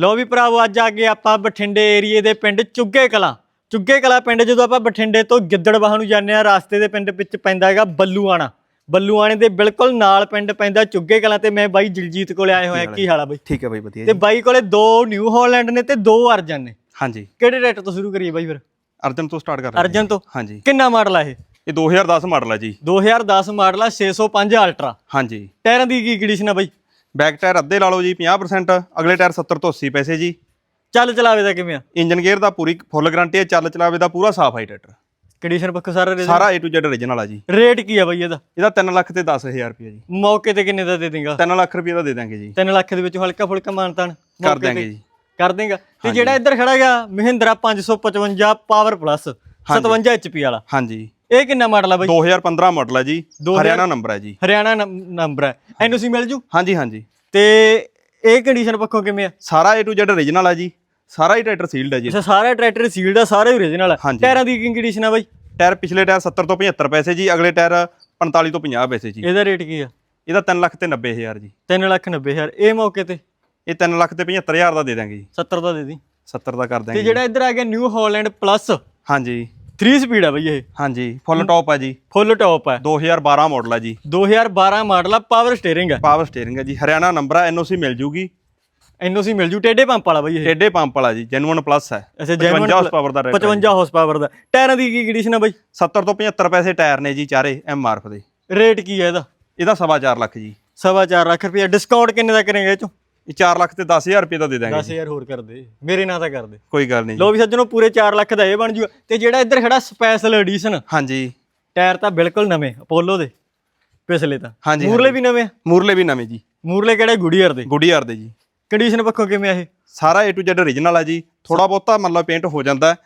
ਲੋ ਵੀ ਭਰਾਵੋ ਅੱਜ ਆ ਗਏ ਆਪਾਂ ਬਠਿੰਡੇ ਏਰੀਏ ਦੇ ਪਿੰਡ ਚੁੱਗੇ ਕਲਾਂ। ਚੁੱਗੇ ਕਲਾਂ ਪਿੰਡ ਜਦੋਂ ਆਪਾਂ ਬਠਿੰਡੇ ਤੋਂ ਗਿੱਦੜਬਾਹ ਨੂੰ ਜਾਂਦੇ ਆ ਰਾਸਤੇ ਦੇ ਪਿੰਡ ਵਿੱਚ ਪੈਂਦਾ ਹੈਗਾ ਬੱਲੂਆਣਾ। ਬੱਲੂਆਣੇ ਦੇ ਬਿਲਕੁਲ ਨਾਲ ਪਿੰਡ ਪੈਂਦਾ ਚੁੱਗੇ ਕਲਾਂ ਤੇ ਮੈਂ ਬਾਈ ਜਗਜੀਤ ਕੋਲੇ ਆਏ ਹੋਇਆ ਕੀ ਹਾਲ ਆ ਬਾਈ? ਠੀਕ ਹੈ ਬਾਈ ਵਧੀਆ ਤੇ ਬਾਈ ਕੋਲੇ ਦੋ ਨਿਊ ਹਾਲੈਂਡ ਨੇ ਤੇ ਦੋ ਅਰਜਨ ਨੇ। ਹਾਂਜੀ। ਕਿਹੜੇ ਰੇਟ ਤੋਂ ਸ਼ੁਰੂ ਕਰੀਏ ਬਾਈ ਫਿਰ? ਅਰਜਨ ਤੋਂ ਸਟਾਰਟ ਕਰ ਅਰਜਨ ਤੋਂ? ਹਾਂਜੀ। ਕਿੰਨਾ ਮਾਡਲ ਆ ਇਹ? ਇਹ 2010 ਮਾਡਲ ਹੈ ਜੀ। 2010 ਮਾਡਲ ਆ 605 ਅਲਟਰਾ। ਹਾਂਜੀ। ਟਾਇਰਾਂ ਦੀ ਕੀ ਕੰਡੀਸ਼ਨ ਆ ਬਾਈ? ਬੈਕ ਟਾਇਰ ਅੱਧੇ ਲਾ ਲਓ ਜੀ 50% ਅਗਲੇ ਟਾਇਰ 70 ਤੋਂ 80 ਪੈਸੇ ਜੀ। ਚੱਲ ਚਲਾਵੇ ਦਾ ਕਿਵੇਂ ਆ? ਇੰਜਨ ਗੇਅਰ ਦਾ ਪੂਰੀ ਫੁੱਲ ਗਾਰੰਟੀ ਹੈ ਚੱਲ ਚਲਾਵੇ ਦਾ ਪੂਰਾ ਸਾਫ਼ ਹੈ ਟਰੈਕਟਰ। ਕੰਡੀਸ਼ਨ ਪੱਖੋਂ ਸਾਰਾ ਰੇਟ ਸਾਰਾ A to Z original ਆ ਜੀ। ਰੇਟ ਕੀ ਆ ਬਾਈ ਇਹਦਾ? ਇਹਦਾ 3 ਲੱਖ ਤੇ 10000 ਰੁਪਏ ਜੀ। ਮੌਕੇ ਤੇ ਕਿੰਨੇ ਦਾ ਦੇ ਦੇਂਗਾ? 3 ਲੱਖ ਰੁਪਏ ਦਾ ਦੇ ਦਾਂਗੇ ਜੀ। 3 ਲੱਖ ਦੇ ਵਿੱਚ ਹਲਕਾ ਫੁਲਕਾ ਮਾਨਤਾਨ ਕਰ ਦਾਂਗੇ ਜੀ। ਕਰ ਦੇਂਗਾ। ਤੇ ਜਿਹੜਾ ਇੱਧਰ ਖੜਾ ਹੈਗਾ ਮਹਿੰਦਰਾ 555 ਪਾਵਰ ਪਲੱਸ 57 HP ਵਾਲਾ। ਹਾਂਜੀ। ਇਹ ਕਿੰਨਾ ਮਾਡਲ ਆ ਬਾਈ? 2015 ਮਾਡਲ ਹੈ ਜੀ। 2000 ਹਰਿਆਣਾ ਨੰਬਰ ਹੈ ਜੀ। ਹਰਿਆਣਾ ਨੰਬ- ਨੰਬਰ ਹੈ ਐਨਓਸੀ ਮਿਲ ਜੂ? ਹਾਂਜੀ ਹਾਂਜੀ। ਤੇ ਇਹ ਕੰਡੀਸ਼ਨ ਪੱਖੋਂ ਕਿਵੇਂ ਆ? ਸਾਰਾ A to Z original ਆ ਜੀ। ਸਾਰਾ ਹੀ ਟਰੈਕਟਰ ਸੀਲਡ ਹੈ ਜੀ। ਅੱਛਾ ਸਾਰਾ ਟਰੈਕਟਰ ਸੀਲਡ ਆ ਸਾਰੇ ਆ। ਹਾਂਜੀ। ਟਾਇਰਾਂ ਦੀ ਕੀ ਕੰਡੀਸ਼ਨ ਆ ਬਾਈ? ਟਾਇਰ ਪਿਛਲੇ ਟਾਇਰ 70 ਤੋਂ 75 ਪੈਸੇ ਜੀ ਅਗਲੇ ਟਾਇਰ 45 ਤੋਂ 50 ਪੈਸੇ ਜੀ। ਇਹਦਾ ਰੇਟ ਕੀ ਆ? ਇਹਦਾ 3 ਲੱਖ ਤੇ 90000 ਜੀ। 3 ਲੱਖ 90 ਹਜ਼ਾਰ। ਇਹ ਮੌਕੇ ਤੇ? ਇਹ 3 ਲੱਖ ਤੇ 75000 ਦਾ ਦੇ ਦਾਂਗੇ ਜੀ। 70 ਦਾ ਦੇ ਦੀ। 70 ਦਾ ਕਰ ਤੇ ਦਾਂਗੇ ਜਿਹੜਾ ਇੱਧਰ ਆ ਗਿਆ ਨਿਊ ਹਾਲੈਂਡ ਪਲੱਸ ਹਾਂਜੀ। 3 ਸਪੀਡ ਆ ਬਈ ਇਹ। ਹਾਂਜੀ ਫੁੱਲ ਟੌਪ ਹੈ ਜੀ। ਫੁੱਲ ਟੌਪ ਹੈ 2012 ਮਾਡਲ ਹੈ ਜੀ। 2012 ਮਾਡਲ ਆ ਪਾਵਰ ਸਟੀਅਰਿੰਗ ਹੈ ਪਾਵਰ ਸਟੀਅਰਿੰਗ ਹੈ ਜੀ। ਹਰਿਆਣਾ ਨੰਬਰ ਹੈ ਐਨਓਸੀ ਮਿਲ ਜੂਗੀ। ਐਨਓਸੀ ਮਿਲ ਜੂ ਟੇਡੇ ਪੰਪ ਵਾਲਾ ਬਈ ਇਹ। ਟੇਡੇ ਪੰਪ ਵਾਲਾ ਜੀ ਜੈਨੂਅਨ ਪਲੱਸ ਹੈ ਅੱਛਾ 55 ਜੈਨੂਅਨ ਹਾਰਸ ਪਾਵਰ ਦਾ ਰੇਟ 55 ਹਾਰਸ ਪਾਵਰ ਦਾ। ਟਾਇਰਾਂ ਦੀ ਕੀ ਕੰਡੀਸ਼ਨ ਆ ਬਈ? 70 ਤੋਂ 75 ਪੈਸੇ ਟਾਇਰ ਨੇ ਜੀ ਚਾਰੇ ਐਮਆਰਐਫ ਦੇ। ਰੇਟ ਕੀ ਹੈ ਇਹਦਾ? ਇਹਦਾ ਸਵਾ ਚਾਰ ਲੱਖ ਜੀ। ਸਵਾ ਚਾਰ ਲੱਖ ਰੁਪਏ ਡਿਸਕਾਊਂਟ ਕਿੰਨੇ ਦਾ ਕਰੇਗਾ ਇਹ ਚੋਂ? ਇਹ 4 ਲੱਖ ਤੇ 10000 ਰੁਪਏ ਦਾ ਦੇ ਦਾਂਗੇ 10000 ਹੋਰ ਕਰ ਦੇ। ਮੇਰੇ ਨਾਂ ਤਾਂ ਕਰ ਦੇ। ਕੋਈ ਗੱਲ ਨਹੀਂ ਲੋ ਵੀ ਸੱਜਣੋ ਪੂਰੇ 4 ਲੱਖ ਦਾ ਇਹ ਬਣ ਜੂਗਾ। ਤੇ ਜਿਹੜਾ ਇੱਧਰ ਖੜਾ ਸਪੈਸ਼ਲ ਐਡੀਸ਼ਨ ਹਾਂਜੀ। ਟਾਇਰ ਤਾਂ ਬਿਲਕੁਲ ਨਵੇਂ ਅਪੋਲੋ ਦੇ ਪਿਛਲੇ ਤਾਂ। ਹਾਂਜੀ, ਮੂਰਲੇ ਵੀ ਨਵੇਂ ਆ? ਮੂਰਲੇ ਵੀ ਨਵੇਂ ਜੀ। ਮੂਰਲੇ ਕਿਹੜੇ? ਗੁਡੀਅਰ ਦੇ। ਗੁੱਡੀਆਰ ਦੇ ਜੀ। ਕੰਡੀਸ਼ਨ ਪੱਖੋਂ ਕਿਵੇਂ ਆ ਇਹ? ਸਾਰਾ A to Z original ਆ ਜੀ। ਥੋੜਾ ਬਹੁਤਾ ਮਤਲਬ ਪੇਂਟ ਹੋ ਜਾਂਦਾ।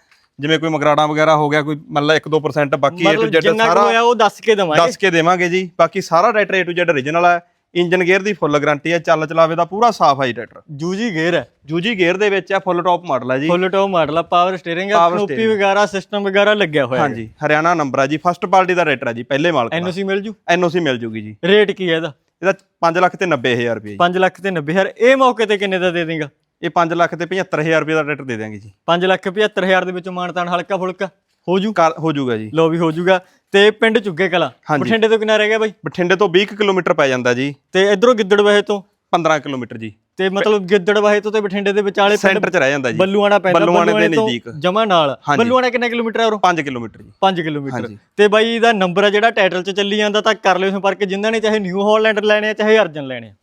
ਜਿਵੇਂ ਕੋਈ ਮਗਰਾੜਾ ਵਗੈਰਾ ਹੋ ਗਿਆ ਕੋਈ ਮਤਲਬ 1-2% ਬਾਕੀ A to Z ਜਿੰਨਾ ਸਾਰਾ ਹੋਇਆ ਉਹ ਦੱਸ ਕੇ ਦਵਾਂਗੇ। ਦੱਸ ਕੇ ਦੇਵਾਂਗੇ ਜੀ। ਬਾਕੀ ਸਾਰਾ tractor A to Z original ਹੈ ਇੰਜਨ ਗੇਅਰ ਦੀ ਫੁੱਲ ਗਾਰੰਟੀ ਹੈ ਚੱਲ ਚਲਾਵੇ ਦਾ ਪੂਰਾ ਸਾਫ਼ ਹੈ ਟਰੈਕਟਰ। ਜੂਜੀ ਗੇਅਰ ਹੈ। ਜੂਜੀ ਗੇਅਰ ਦੇ ਵਿੱਚ ਹੈ ਫੁੱਲ ਟੌਪ ਮਾਡਲ ਹੈ ਜੀ। ਫੁੱਲ ਟੌਪ ਮਾਡਲ ਆ ਪਾਵਰ ਸਟੀਅਰਿੰਗ ਆ Power ਕਨੋਪੀ। ਵਗੈਰਾ ਸਿਸਟਮ ਵਗੈਰਾ ਲੱਗਿਆ ਹੋਇਆ ਹੈ। ਹਾਂਜੀ ਹਰਿਆਣਾ ਨੰਬਰ ਹੈ ਜੀ ਫਸਟ ਪਾਰਟੀ ਦਾ ਰੇਟਰ ਹੈ ਜੀ ਪਹਿਲੇ ਮਾਲਕ ਦਾ। ਐਨਓਸੀ ਮਿਲ ਜੂ? ਐਨਓਸੀ ਮਿਲ ਜੂਗੀ ਜੀ। ਰੇਟ ਕੀ ਹੈ ਇਹਦਾ? ਇਹਦਾ 5 ਲੱਖ ਤੇ 90000 ਰੁਪਏ ਜੀ। 5 ਲੱਖ ਤੇ 90 ਹਜ਼ਾਰ ਇਹ ਮੌਕੇ ਤੇ ਕਿੰਨੇ ਦਾ ਦੇ ਦੇਂਗਾ? ਇਹ 5 ਲੱਖ ਤੇ 75000 ਰੁਪਏ ਦਾ ਟਰੈਕਟਰ ਦੇ ਦਾਂਗੇ ਜੀ। 5 ਲੱਖ 75 ਹਜ਼ਾਰ ਦੇ ਵਿੱਚੋਂ ਮਾਨਤਾਨ ਹਲਕਾ ਫੁਲਕਾ ਹੋ ਜੂ ਹੋ ਜਾਊਗਾ ਜੀ। ਲੋ ਵੀ ਹੋ ਜੂਗਾ ਤੇ ਪਿੰਡ ਚੁੱਗੇ ਕਲਾ। ਬਠਿੰਡੇ ਤੋਂ ਕਿੰਨਾ ਰਹਿ ਗਿਆ ਬਾਈ? ਬਠਿੰਡੇ ਤੋਂ 20 ਕੁ ਕਿਲੋਮੀਟਰ ਪੈ ਜਾਂਦਾ ਜੀ। ਤੇ ਇਧਰੋਂ ਗਿੱਦੜਵਾਹੇ ਤੋਂ? 15 ਕਿਲੋਮੀਟਰ ਜੀ। ਤੇ ਮਤਲਬ ਗਿੱਦੜਵਾਹੇ ਤੋਂ ਤੇ ਬਠਿੰਡੇ ਦੇ ਵਿਚਾਲੇ ਸੈਂਟਰ 'ਚ ਰਹਿ ਜਾਂਦਾ ਜੀ। ਬੱਲੂਆਣਾ ਪੈਂਦਾ ਬੱਲੂਆਣੇ ਦੇ ਨਜ਼ਦੀਕ। ਜਮਾ ਨਾਲ। ਬੱਲੂਆਣਾ ਕਿੰਨਾ ਕਿਲੋਮੀਟਰ ਹੈ ਉਰੋਂ? 5 ਕਿਲੋਮੀਟਰ ਜੀ। 5 ਕਿਲੋਮੀਟਰ। ਤੇ ਬਾਈ ਦਾ ਨੰਬਰ ਆ ਜਿਹੜਾ ਟਾਈਟਲ 'ਚ ਚੱਲੀ ਜਾਂਦਾ ਤਾਂ ਕਰ ਲਿਓ ਸੰਪਰਕ। ਜਿਨ੍ਹਾਂ ਨੇ ਚਾਹੇ ਨਿਊ ਹਾਲੈਂਡ ਲੈਣੇ ਆ ਚਾਹੇ ਅਰਜਨ ਲੈਣੇ ਆ।